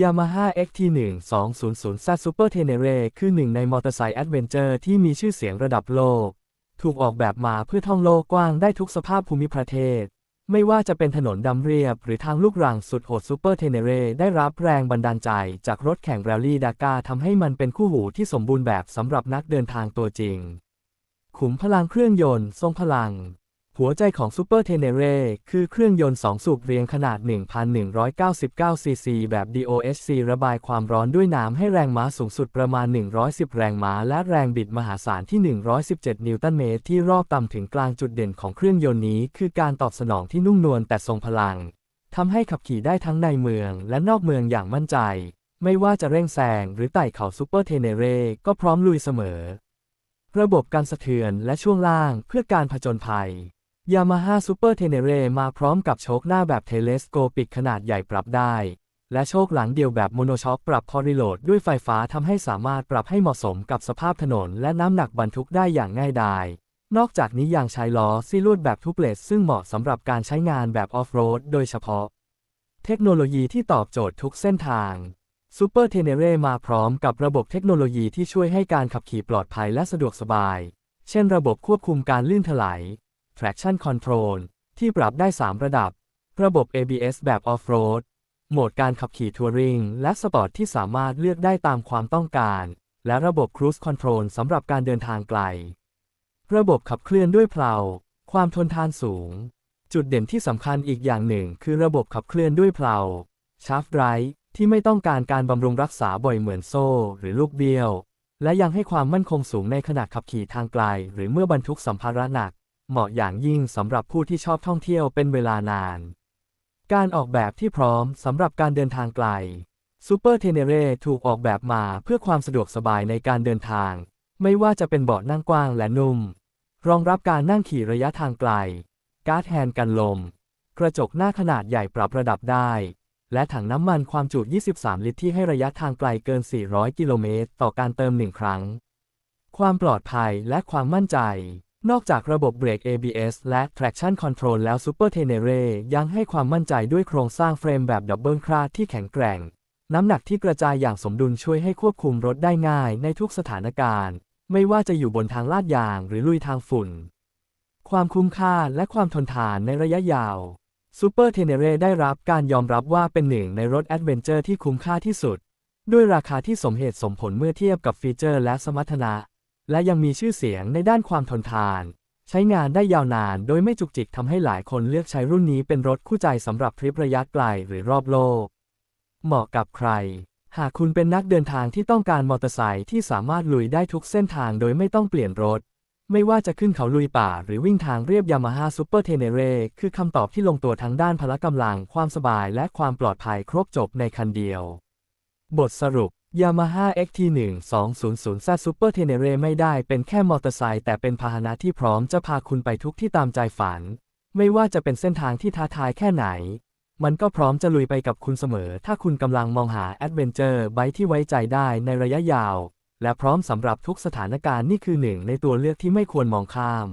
Yamaha XT1 200Z Super Tenere คือหนึ่งในมอเตอร์ไซค์แอดเวนเจอร์ที่มีชื่อเสียงระดับโลก ถูกออกแบบมาเพื่อท่องโลกกว้างได้ทุกสภาพภูมิประเทศ ไม่ว่าจะเป็นถนนดำเรียบ หรือทางลูกรังสุดโหด Super Tenere ได้รับแรงบันดาลใจจากรถแข่งแรลลี่ดากาทำให้มันเป็นคู่หูที่สมบูรณ์แบบสำหรับนักเดินทางตัวจริง ขุมพลังเครื่องยนต์ ทรงพลัง หัวใจของ Super Tenere คือเครื่องยนต์ 2 สูบเรียงขนาด 1,199 ซีซี แบบ DOHC ระบายความร้อนด้วยน้ำให้แรงม้าสูงสุดประมาณ 110 แรงม้า และแรงบิดมหาศาลที่ 117 นิวตันเมตร ที่รอบต่ำถึงกลางจุดเด่นของเครื่องยนต์นี้ คือการตอบสนองที่นุ่มนวลแต่ทรงพลังทำให้ขับขี่ได้ทั้งในเมืองและนอกเมืองอย่างมั่นใจ ไม่ว่าจะเร่งแซงหรือไต่เขา Super Tenere ก็พร้อมลุยเสมอ ระบบการสะเทือนและช่วงล่างเพื่อการผจญภัย Yamaha Super Tenere มาพร้อมกับโชคหน้าแบบเทเลสโกปิกขนาดใหญ่ปรับได้ และโชคหลังเดียวแบบโมโนช็อคปรับพอรีโหลดด้วยไฟฟ้าทำให้สามารถปรับให้เหมาะสมกับสภาพถนน และน้ำหนักบรรทุกได้อย่างง่ายดายนอกจากนี้ยังใช้ล้อซีลวดแบบทุบเลสซึ่งเหมาะสำหรับการใช้งานแบบออฟโรดโดยเฉพาะ เทคโนโลยีที่ตอบโจทย์ทุกเส้นทาง Super Tenere มาพร้อมกับระบบเทคโนโลยีที่ช่วยให้การขับขี่ปลอดภัยและสะดวกสบาย เช่นระบบควบคุมการลื่นถลาย traction control ที่ปรับได้ 3 ระดับ ระบบ ABS แบบ off-road โหมดการขับขี่ทัวริงและสปอร์ตที่สามารถเลือกได้ตามความต้องการ และระบบ cruise control สำหรับการเดินทางไกล ระบบขับเคลื่อนด้วยเพลาความทนทานสูง จุดเด่นที่สำคัญอีกอย่างหนึ่ง คือระบบขับเคลื่อนด้วยเพลา shaft right ที่ไม่ต้องการการบำรุงรักษาบ่อยเหมือนโซ่ หรือลูกเบี้ยว และยังให้ความมั่นคงสูงในขณะขับขี่ทางไกล หรือเมื่อบรรทุกสัมภาระหนัก เหมาะอย่างยิ่งสำหรับผู้ที่ชอบท่องเที่ยวเป็นเวลานาน การออกแบบที่พร้อมสำหรับการเดินทางไกล Super Tenere ถูกออกแบบมาเพื่อความสะดวกสบายในการเดินทาง ไม่ว่าจะเป็นเบาะนั่งกว้างและนุ่ม รองรับการนั่งขี่ระยะทางไกล การ์ดแฮนด์กันลม กระจกหน้าขนาดใหญ่ปรับระดับได้ และถังน้ำมันความจุ 23 ลิตรที่ให้ระยะทางไกลเกิน 400 กิโลเมตร ต่อการเติมหนึ่งครั้ง ความปลอดภัยและความมั่นใจ นอกจากระบบเบรก ABS และ traction control แล้ว Super Tenere ยังให้ความมั่นใจด้วยโครงสร้างเฟรมแบบดับเบิลคราดที่แข็งแกร่ง น้ำหนักที่กระจายอย่างสมดุลช่วยให้ควบคุมรถได้ง่ายในทุกสถานการณ์ ไม่ว่าจะอยู่บนทางลาดยางหรือลุยทางฝุ่น ความคุ้มค่าและความทนทานในระยะยาว Super Tenere ได้รับการยอมรับว่าเป็นหนึ่งในรถแอดเวนเจอร์ที่คุ้มค่าที่สุด ด้วยราคาที่สมเหตุสมผลเมื่อเทียบกับฟีเจอร์และสมรรถนะ และยังมีชื่อเสียงในด้านความทนทาน ใช้งานได้ยาวนานโดยไม่จุกจิกทำให้หลายคนเลือกใช้รุ่นนี้เป็นรถคู่ใจสำหรับทริประยะไกลหรือรอบโลก เหมาะกับใคร หากคุณเป็นนักเดินทางที่ต้องการมอเตอร์ไซค์ที่สามารถลุยได้ทุกเส้นทางโดยไม่ต้องเปลี่ยนรถ ไม่ว่าจะขึ้นเขาลุยป่า หรือวิ่งทางเรียบ Yamaha Super Tenere คือคำตอบที่ลงตัวทั้งด้านพละกำลัง ความสบายและความปลอดภัยครบจบในคันเดียว บทสรุป Yamaha XT1 200Z Super Tenere ไม่ได้เป็นแค่มอเตอร์ไซค์แต่เป็นพาหนะที่พร้อมจะพาคุณไปทุกที่ตามใจฝัน ไม่ว่าจะเป็นเส้นทางที่ท้าทายแค่ไหน มันก็พร้อมจะลุยไปกับคุณเสมอ ถ้าคุณกำลังมองหาแอดเวนเจอร์ไบค์ที่ไว้ใจได้ในระยะยาว และพร้อมสำหรับทุกสถานการณ์นี่คือหนึ่งในตัวเลือกที่ไม่ควรมองข้าม